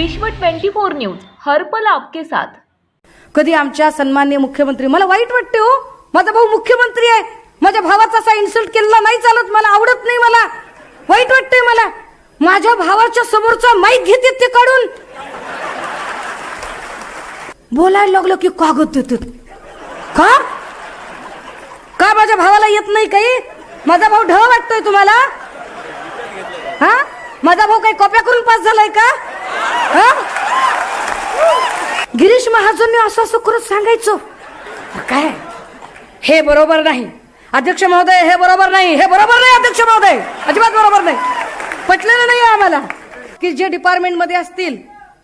विश्व 24 न्यूज हरपल आपके साथ. कधी आमच्या सन्मान्य मुख्यमंत्री मला वाईट वाटते हो. माझा भाऊ मुख्यमंत्री आहे. माझ्या भावाचा असा इन्सल्ट केलेला नाही चालत मला आवडत नाही मला. वाईट वाटतंय मला. माझ्या भावाच्या समोरचा माईक घेते ते काढून. बोलायला लागलो की का देतात. का? का माझ्या भावाला येत नाही काही? माझा भाऊ ढ वाटतोय तुम्हाला? हा? माझा भाऊ काही कॉप्या करून पास झालाय का? गिरीश महाजनने असं असं करत सांगायचं. काय? हे बरोबर नाही. अध्यक्ष महोदय हे बरोबर नाही. हे बरोबर नाही अध्यक्ष महोदय. अजिबात बरोबर नाही. पटलेलं नाही आम्हाला की जे डिपार्टमेंटमध्ये असतील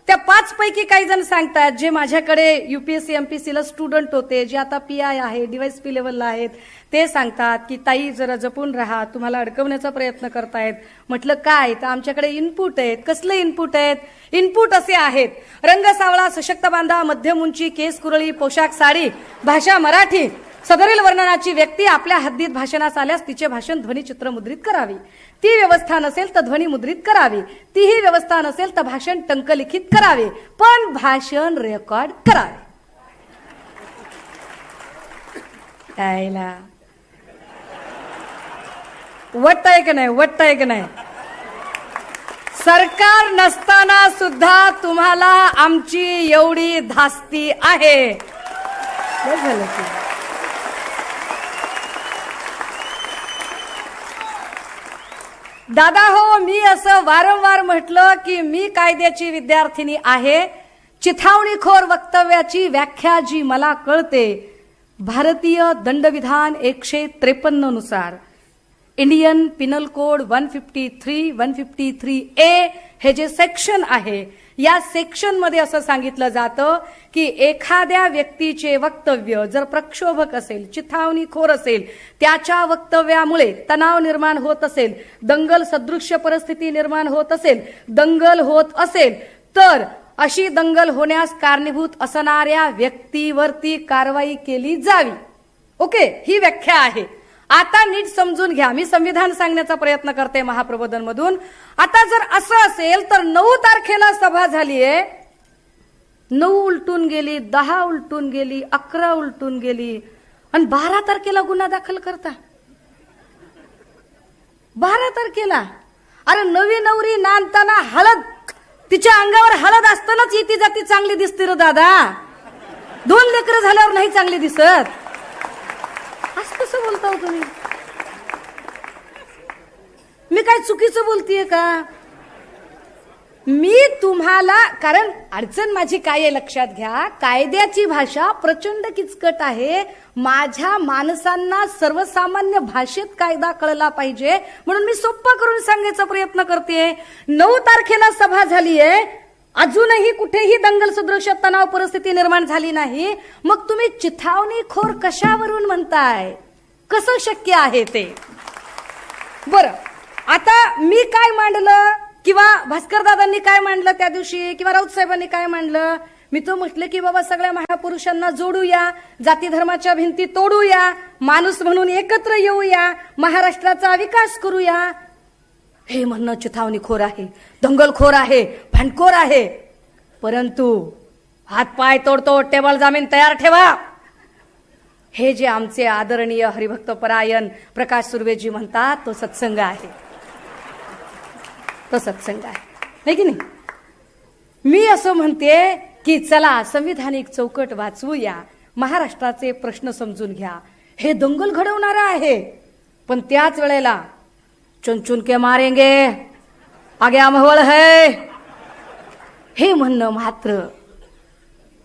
त्या पाच पैकी काही जण सांगतात जे माझ्याकडे युपीएससी एमपीसी ला स्टुडंट होते जे आता पी आय आहे डीवायसपी लेवलला आहेत ते सांगतात की ताई जरा जपून राहा तुम्हाला अडकवण्याचा प्रयत्न करतायत. म्हटलं काय? तर आमच्याकडे इनपुट आहेत. कसले इनपुट आहेत? इनपुट असे आहेत. रंग सावळा सशक्त बांधा मध्यम उंची केस कुरळी पोशाख साडी भाषा मराठी. सदरील वर्णनाची व्यक्ती आपल्या हद्दीत भाषणास आल्यास तिचे भाषण ध्वनीचित्र मुद्रित करावी. ती व्यवस्था नसेल तर ध्वनी मुद्रित करावी. तीही व्यवस्था नसेल तर भाषण टंकलिखित करावे. पण भाषण रेकॉर्ड करावे. यायला आहे की नाही? वट्ट आहे की नाही? सरकार नसताना सुद्धा तुम्हाला आमची एवढी धास्ती आहे. झालं दादा हो मी असं वारंवार म्हटलं की मी कायद्याची विद्यार्थिनी आहे. चिथावणीखोर वक्तव्याची व्याख्या जी मला कळते भारतीय दंडविधान एकशे त्रेपन्ननुसार. Indian penal code one fifty three one fifty three A हे जे सेक्शन आहे या सेक्शनमध्ये असं सांगितलं जातं की एखाद्या व्यक्तीचे वक्तव्य जर प्रक्षोभक असेल चिथावणीखोर असेल त्याच्या वक्तव्यामुळे तणाव निर्माण होत असेल दंगल सदृश्य परिस्थिती निर्माण होत असेल दंगल होत असेल तर अशी दंगल होण्यास कारणीभूत असणाऱ्या व्यक्तीवरती कारवाई केली जावी. ओके? ही व्याख्या आहे. आता नीट समजून घ्या. मी संविधान सांगण्याचा प्रयत्न करते महाप्रबोधन मधून आता जर असं असेल तर नऊ तारखेला सभा झालीये. नऊ उलटून गेली दहा उलटून गेली अकरा उलटून गेली. आणि बारा तारखेला गुन्हा दाखल करता. बारा तारखेला. अरे नवी नवरी नांदताना हळद. तिच्या अंगावर हळद असतानाच येती जाती चांगली दिसते र दादा. दोन लेकरं झाल्यावर नाही चांगली दिसत. कसं बोलता हो तुम्ही? मी काय चुकीचं बोलतीये का? मी तुम्हाला कारण अडचण माझी काय आहे लक्षात घ्या कायद्याची भाषा प्रचंड किचकट आहे. माझ्या माणसांना सर्वसामान्य भाषेत कायदा कळला पाहिजे. म्हणून मी सोप्पा करून सांगायचा प्रयत्न करते. नऊ तारखेला सभा झालीये. अजूनही कुठेही दंगल सदृश तणाव परिस्थिती निर्माण झाली नाही. मग तुम्ही चिथावणी खोर कशावरून म्हणताय? कसं शक्य आहे ते? बरं. आता मी काय मांडलं? किंवा भास्कर दादांनी काय मांडलं त्या दिवशी? किंवा राऊत साहेबांनी काय मांडलं? मी तो म्हटलं की बाबा सगळ्या महापुरुषांना जोडूया जाती धर्माच्या भिंती तोडूया माणूस म्हणून एकत्र येऊया महाराष्ट्राचा विकास करूया. हे म्हणणं चिथावणीखोर आहे दंगलखोर आहे भांडखोर आहे. परंतु हात पाय तोडतो टेबल जामीन तयार ठेवा. हे जे आमचे आदरणीय हरिभक्त परायण प्रकाश सुर्वेजी म्हणतात तो सत्संग आहे. तो सत्संग आहे. की नाही? मी असं म्हणते की चला संविधानिक चौकट वाचवूया. महाराष्ट्राचे प्रश्न समजून घ्या. हे दंगल घडवणार आहे. पण त्याच वेळेला चुनचुन के मारेंगे. आगे अमहवळ है. हे म्हणणं मात्र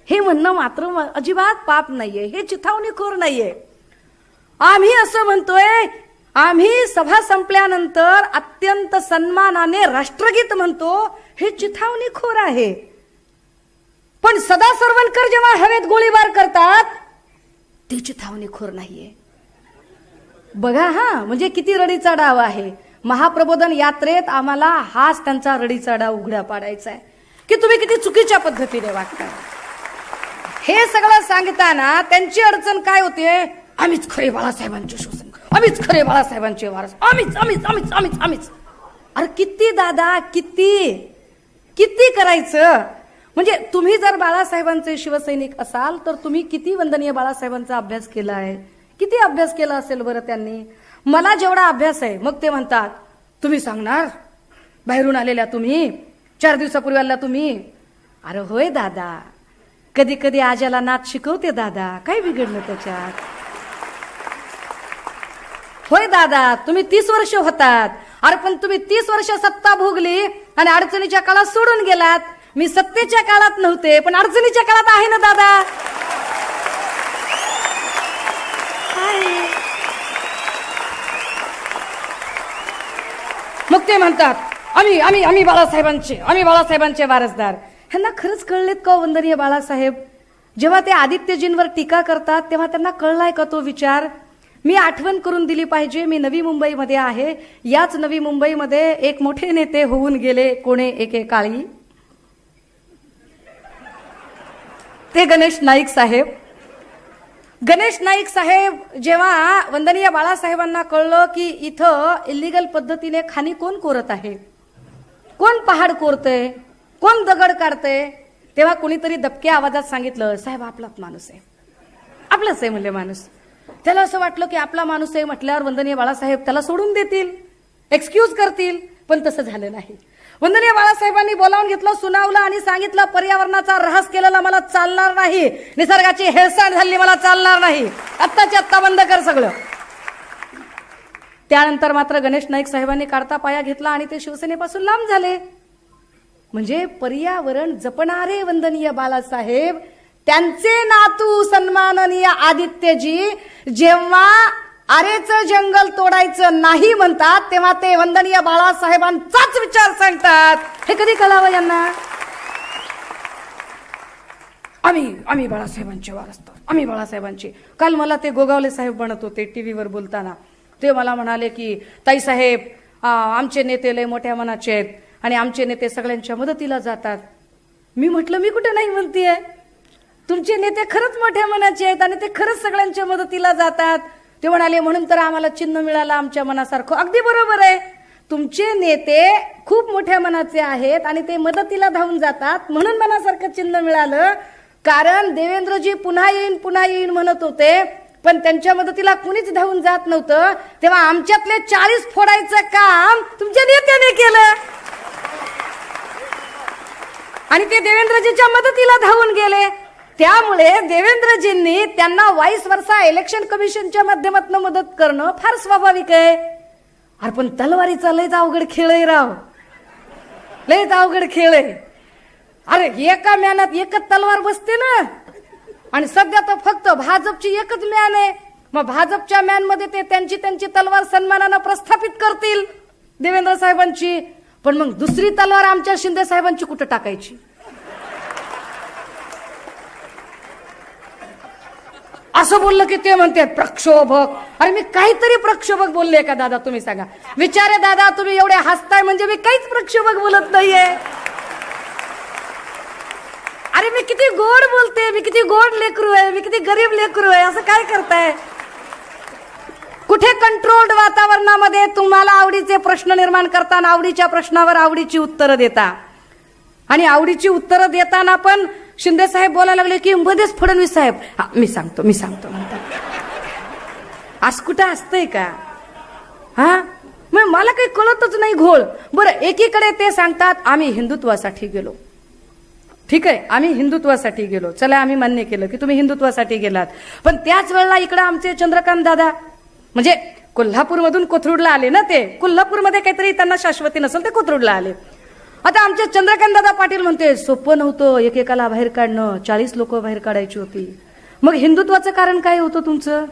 हे म्हणणं मात्र अजिबात पाप नाहीये हे चिथावणीखोर नाहीये. आम्ही असं म्हणतोय आम्ही सभा संपल्यानंतर अत्यंत सन्मानाने राष्ट्रगीत म्हणतो हे चिथावणीखोर आहे. पण सदा सर्वणकर जेव्हा हवेत गोळीबार करतात ते चिथावणीखोर नाहीये. बघा हा म्हणजे किती रडीचा डाव आहे. महाप्रबोधन यात्रेत आम्हाला हाच त्यांचा रडीचा डाव उघडा पाडायचा आहे की तुम्ही किती चुकीच्या पद्धतीने वागता हे सगळं सांगताना त्यांची अडचण काय होते? आम्हीच खरे बाळासाहेबांचे शोषण आम्हीच खरे बाळासाहेबांचे वारस. आम्हीच आम्हीच आम्हीच आम्हीच आम्हीच. अरे किती दादा किती? किती करायचं? म्हणजे तुम्ही जर बाळासाहेबांचे शिवसैनिक असाल तर तुम्ही किती वंदनीय बाळासाहेबांचा अभ्यास केला आहे? किती अभ्यास केला असेल बरं त्यांनी? मला जेवढा अभ्यास आहे मग ते म्हणतात तुम्ही सांगणार? बाहेरून आलेल्या तुम्ही? चार दिवसापूर्वी आला तुम्ही? अरे होय दादा. कधी कधी आज्याला नाच शिकवते दादा. काय बिघडलं त्याच्यात? होय दादा तुम्ही तीस वर्ष होतात. अरे पण तुम्ही तीस वर्ष सत्ता भोगली आणि अडचणीच्या काळात सोडून गेलात. मी सत्तेच्या काळात नव्हते पण अडचणीच्या काळात आहे ना दादा. मग ते म्हणतात आम्ही आम्ही आम्ही बाळासाहेबांचे आम्ही बाळासाहेबांचे वारसदार. ह्यांना खरंच कळलेत का हो, वंदनीय बाळासाहेब? जेव्हा ते आदित्यजींवर टीका करतात तेव्हा त्यांना कळलाय का तो विचार? मी आठवण करून दिली पाहिजे मी नवी मुंबईमध्ये आहे. याच नवी मुंबईमध्ये एक मोठे नेते होऊन गेले कोणे? एकेकाळी ते गणेश नाईक साहेब. गणेश नाईक साहेब जेव्हा वंदनीय बाळासाहेबांना कळलं की इथं इलिगल पद्धतीने खाणी कोण कोरत आहे? कोण पहाड कोरतय? कोण दगड काढतंय? तेव्हा कोणीतरी दबक्या आवाजात सांगितलं साहेब आपलाच माणूस आहे. आपलाच आहे म्हणले माणूस. त्याला असं वाटलं की आपला माणूस आहे म्हटल्यावर वंदनीय बाळासाहेब त्याला सोडून देतील एक्सक्यूज करतील पण तसं झालं नाही. वंदनीय बाळासाहेबांनी बोलावून घेतलं सुनावलं आणि सांगितलं पर्यावरणाचा ऱ्हास केलेला मला चालणार नाही. निसर्गाची हेळसांड झाली मला चालणार नाही. आत्ताची आत्ता बंद कर सगळं. त्यानंतर मात्र गणेश नाईक साहेबांनी काढता पाया घेतला आणि ते शिवसेनेपासून लांब झाले. म्हणजे पर्यावरण जपणारे वंदनीय बाळासाहेब त्यांचे नातू सन्माननीय आदित्यजी जेव्हा आरेचं जंगल तोडायचं नाही म्हणतात तेव्हा ते वंदनीय बाळासाहेबांचाच विचार सांगतात. हे कधी कळावं यांना? आम्ही आम्ही बाळासाहेबांचे वारसदार आम्ही बाळासाहेबांचे. काल मला ते गोगावले साहेब म्हणत होते टीव्हीवर बोलताना. ते मला म्हणाले की ताईसाहेब आमचे नेते लय मोठ्या मनाचे आहेत. आणि आमचे नेते सगळ्यांच्या मदतीला जातात. मी म्हटलं मी कुठे नाही म्हणतीये? तुमचे नेते खरंच मोठ्या मनाचे आहेत आणि ते खरंच सगळ्यांच्या मदतीला जातात. ते म्हणाले म्हणून तर आम्हाला चिन्ह मिळालं आमच्या मनासारखं. अगदी बरोबर आहे. तुमचे नेते खूप मोठ्या मनाचे आहेत आणि ते मदतीला धावून जातात. म्हणून मनासारखं चिन्ह मिळालं. कारण देवेंद्रजी पुन्हा येईन पुन्हा येईन म्हणत होते. पण त्यांच्या मदतीला कुणीच धावून जात नव्हतं. तेव्हा आमच्यातले चाळीस फोडायचं काम तुमच्या नेत्याने केलं. आणि ते देवेंद्रजीच्या मदतीला धावून गेले. त्यामुळे देवेंद्रजींनी त्यांना वाईस वर्षा इलेक्शन कमिशनच्या माध्यमातून मदत करणं फार स्वाभाविक आहे. अरे पण तलवारीचा लयच अवघड खेळ आहे राव. लयच अवघड खेळ आहे. अरे एका म्यानात एकच तलवार बसते ना. आणि सध्या तर फक्त भाजपची एकच म्यान आहे. मग भाजपच्या म्यानमध्ये ते त्यांची त्यांची तलवार सन्मानानं प्रस्थापित करतील देवेंद्र साहेबांची. पण मग दुसरी तलवार आमच्या शिंदे साहेबांची कुठं टाकायची? असं बोललं की ते म्हणते प्रक्षोभक. अरे मी काहीतरी प्रक्षोभक बोलले का दादा तुम्ही सांगा. विचारे दादा तुम्ही एवढे हसताय म्हणजे मी काहीच प्रक्षोभक बोलत नाहीये. अरे मी किती गोड बोलते मी किती गोड लेकरू आहे मी किती गरीब लेकरू आहे असं काय करताय? कुठे कंट्रोल्ड वातावरणामध्ये तुम्हाला आवडीचे प्रश्न निर्माण करताना आवडीच्या प्रश्नावर आवडीची उत्तरं देता? आणि आवडीची उत्तरं देताना पण शिंदे साहेब बोलायला लागले की मध्येच फडणवीस साहेब. हा, मी सांगतो मी सांगतो म्हणतात आज कुठं असतंय का? हा? मग मला काही कळतच नाही घोळ. बरं एकीकडे ते सांगतात आम्ही हिंदुत्वासाठी गेलो. ठीक आहे आम्ही हिंदुत्वासाठी गेलो. चला आम्ही मान्य केलं की तुम्ही हिंदुत्वासाठी गेलात. पण त्याच वेळेला इकडे आमचे चंद्रकांत दादा म्हणजे कोल्हापूरमधून कोथरूडला आले ना ते. कोल्हापूरमध्ये काहीतरी त्यांना शाश्वती नसेल ते कोथरूडला आले. आता आमचे चंद्रकांत दादा पाटील म्हणते सोपं नव्हतं एकेकाला बाहेर काढणं चाळीस लोक बाहेर काढायची होती. मग हिंदुत्वाचं कारण काय होतं तुमचं?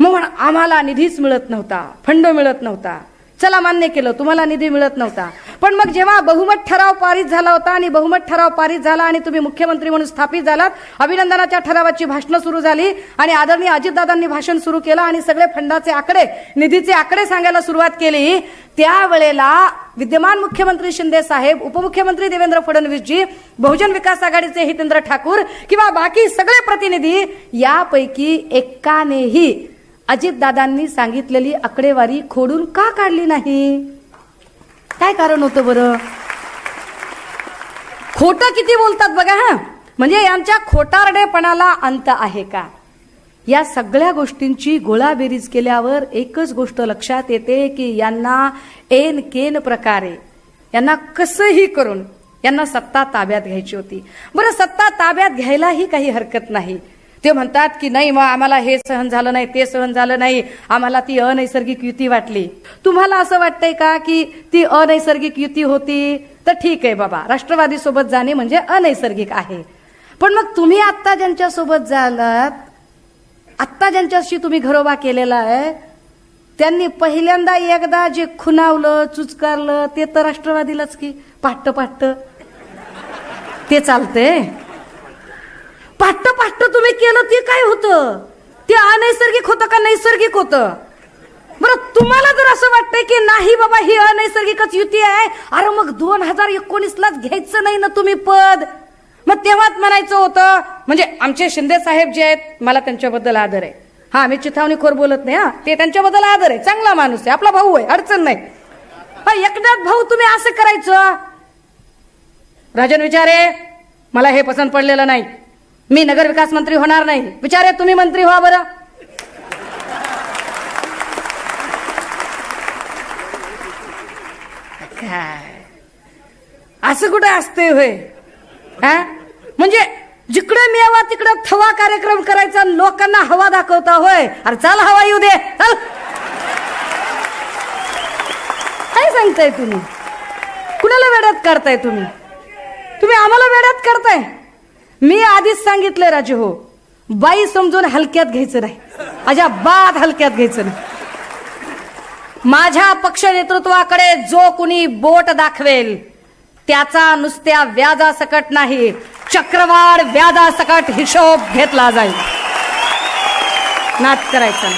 मग म्हण आम्हाला निधीच मिळत नव्हता फंड मिळत नव्हता. चला मान्य केलं तुम्हाला निधी मिळत नव्हता. पण मग जेव्हा बहुमत ठराव पारित झाला होता आणि बहुमत ठराव पारित झाला आणि तुम्ही मुख्यमंत्री म्हणून स्थापित झालात अभिनंदनाच्या ठरावाची भाषणं सुरू झाली आणि आदरणीय अजितदादांनी भाषण सुरू केलं आणि सगळे फंडाचे आकडे निधीचे आकडे सांगायला सुरुवात केली. त्यावेळेला विद्यमान मुख्यमंत्री शिंदे साहेब उपमुख्यमंत्री देवेंद्र फडणवीसजी बहुजन विकास आघाडीचे हितेंद्र ठाकूर किंवा बाकी सगळे प्रतिनिधी यापैकी एकानेही अजितदादांनी सांगितलेली आकडेवारी खोडून का काढली नाही? काय कारण होतं बरं? खोटं किती बोलतात बघा हा? म्हणजे यांच्या खोटारडेपणाला अंत आहे का? या सगळ्या गोष्टींची गोळाबेरीज केल्यावर एकच गोष्ट लक्षात येते की यांना एन केन प्रकारे यांना कसंही करून यांना सत्ता ताब्यात घ्यायची होती. बरं सत्ता ताब्यात घ्यायलाही काही हरकत नाही. ते म्हणतात की नाही मग आम्हाला हे सहन झालं नाही ते सहन झालं नाही. आम्हाला ती अनैसर्गिक युती वाटली. तुम्हाला असं वाटतंय का की ती अनैसर्गिक युती होती? तर ठीक आहे बाबा राष्ट्रवादी सोबत जाणे म्हणजे अनैसर्गिक आहे. पण मग तुम्ही आत्ता ज्यांच्या सोबत झालात आत्ता ज्यांच्याशी तुम्ही घरोबा केलेला आहे त्यांनी पहिल्यांदा एकदा जे खुनावलं चुचकारलं ते तर राष्ट्रवादीलाच की पाट्ट पाट्ट ते चालतंय. पाट्ट पाट्ट तुम्ही केलं ते काय होतं? ते अनैसर्गिक होतं का नैसर्गिक होतं? बरं तुम्हाला जर असं वाटतंय की नाही बाबा ही अनैसर्गिकच युती आहे अरे मग दोन हजार एकोणीसलाच घ्यायचं नाही ना तुम्ही पद? मग तेव्हाच म्हणायचं होतं म्हणजे आमचे शिंदे साहेब जे आहेत मला त्यांच्याबद्दल आदर आहे. हा मी चिथावणी खोर बोलत नाही हा. ते त्यांच्याबद्दल आदर आहे. चांगला माणूस आहे आपला भाऊ आहे अडचण नाही. हा, एकनाथ भाऊ तुम्ही असं करायचं? राजन विचारे मला हे पसंत पडलेलं नाही. मी नगर विकास मंत्री होणार नाही. विचारे तुम्ही मंत्री व्हा बरं. काय? असं कुठं असते होय? हा? म्हणजे जिकडे मेवा तिकडे थवा कार्यक्रम करायचा लोकांना हवा दाखवता होय. अरे चाल हवा येऊ दे. चल. काय सांगताय तुम्ही? कुणाला वेड्यात काढताय तुम्ही? तुम्ही आम्हाला वेड्यात काढताय? मी आधीच सांगितलंय राजे हो. बाई समजून हलक्यात घ्यायचं नाही. अजाबात हलक्यात घ्यायचं नाही. माझ्या पक्ष नेतृत्वाकडे जो कुणी बोट दाखवेल त्याचा नुसत्या व्याजासकट नाही चक्रवाढ व्याजासकट हिशोब घेतला जाईल. नाच करायचा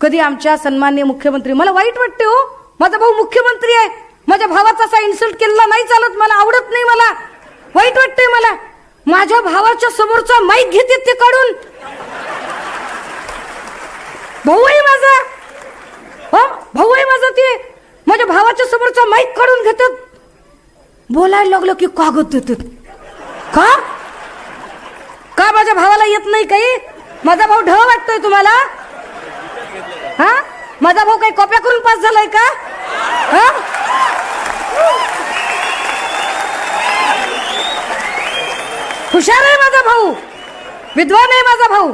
कधी आमच्या सन्मान्य मुख्यमंत्री मला वाईट वाटते हो. माझा भाऊ मुख्यमंत्री आहे. माझ्या भावाचा असा इन्सल्ट केलेला नाही चालत मला आवडत नाही मला. वाईट वाटतंय मला. माझ्या भावाच्या समोरचा माईक घेते ते काढून. भाऊ आहे माझा. हो भाऊ आहे माझा ते. माझ्या भावाच्या समोरचा माईक काढून घेतात. बोलायला लागलो की कागद देतात. का? का माझ्या भावाला येत नाही काही? माझा भाऊ ढ वाटतोय तुम्हाला? हा? माझा भाऊ काही कॉप्या करून पास झालाय का? हा? हुशार आहे माझा भाऊ. विद्वान आहे माझा भाऊ.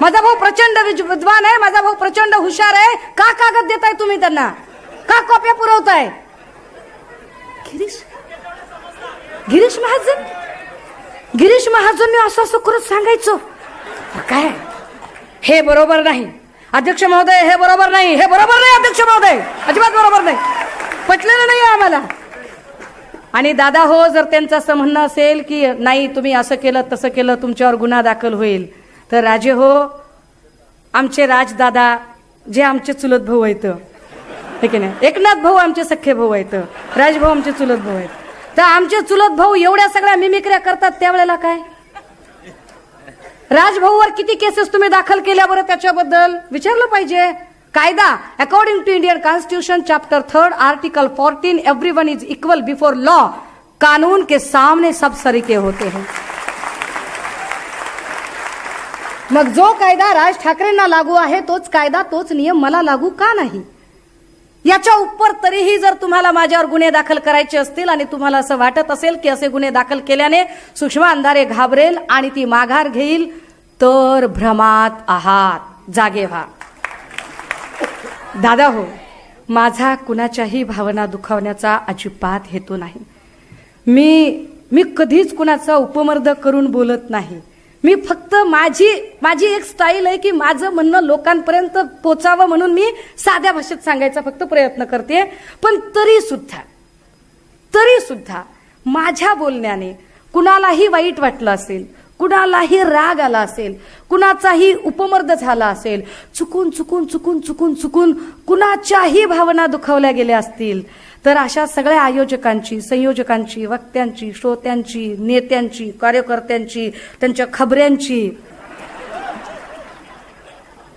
माझा भाऊ प्रचंड विद्वान आहे. माझा भाऊ प्रचंड हुशार आहे. का कागद देताय तुम्ही त्यांना? का कॉप्या पुरवताय? गिरीश गिरीश महाजन? गिरीश महाजन असं असं करत सांगायचो. काय? हे बरोबर नाही. अध्यक्ष महोदय हे बरोबर नाही. हे बरोबर नाही अध्यक्ष महोदय. अजिबात बरोबर नाही. पटलेलं नाही आम्हाला. आणि दादा हो जर त्यांचं असं म्हणणं असेल की नाही तुम्ही असं केलं तसं केलं तुमच्यावर गुन्हा दाखल होईल. तर राजे हो आमचे राजदादा जे आमचे चुलत भाऊ आहेत. हे की नाही? एकनाथ भाऊ आमचे सख्खे भाऊ आहेत. राजभाऊ आमचे चुलत भाऊ आहेत. तर आमचे चुलत भाऊ एवढ्या सगळ्या मिमिक्र्या करतात त्यावेळेला काय? राजभाऊवर किती केसेस तुम्ही दाखल केल्या बरं त्याच्याबद्दल? विचारलं पाहिजे. कायदा according to Indian constitution chapter third article fourteen every one is equal before law कानून के सामने सब सरीके होते हैं। मग जो कायदा राज ठाकरेंना लागू आहे तोच कायदा तोच नियम मला लागू का नाही? याच्या उपर तरीही जर तुम्हाला माझ्यावर गुन्हे दाखल करायचे असतील आणि तुम्हाला असं वाटत असेल की असे गुन्हे दाखल केल्याने सुषमा अंधारे घाबरेल आणि ती माघार घेईल तर भ्रमात आहात. जागे व्हा. दादा हो माझा कुणाच्याही भावना दुखावण्याचा अजिबात हेतू नाही. मी मी कधीच कुणाचा उपमर्द करून बोलत नाही. मी फक्त माझी माझी एक स्टाईल आहे की माझं म्हणणं लोकांपर्यंत पोचावं म्हणून मी साध्या भाषेत सांगायचा फक्त प्रयत्न करते. पण तरी सुद्धा तरी सुद्धा माझ्या बोलण्याने कुणालाही वाईट वाटलं असेल कुणालाही राग आला असेल कुणाचाही उपमर्द झाला असेल चुकून चुकून चुकून चुकून चुकून कुणाच्याही भावना दुखावल्या गेल्या असतील तर अशा सगळ्या आयोजकांची संयोजकांची वक्त्यांची श्रोत्यांची नेत्यांची कार्यकर्त्यांची त्यांच्या खबऱ्यांची.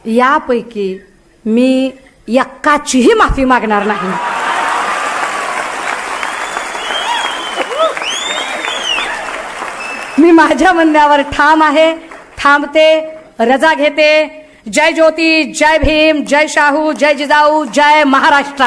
यापैकी मी यक्काचीही माफी मागणार नाही. मी माझ्या म्हणण्यावर ठाम आहे. थांबते रजा घेते. जय ज्योती जय भीम जय शाहू जय जिजाऊ जय महाराष्ट्र.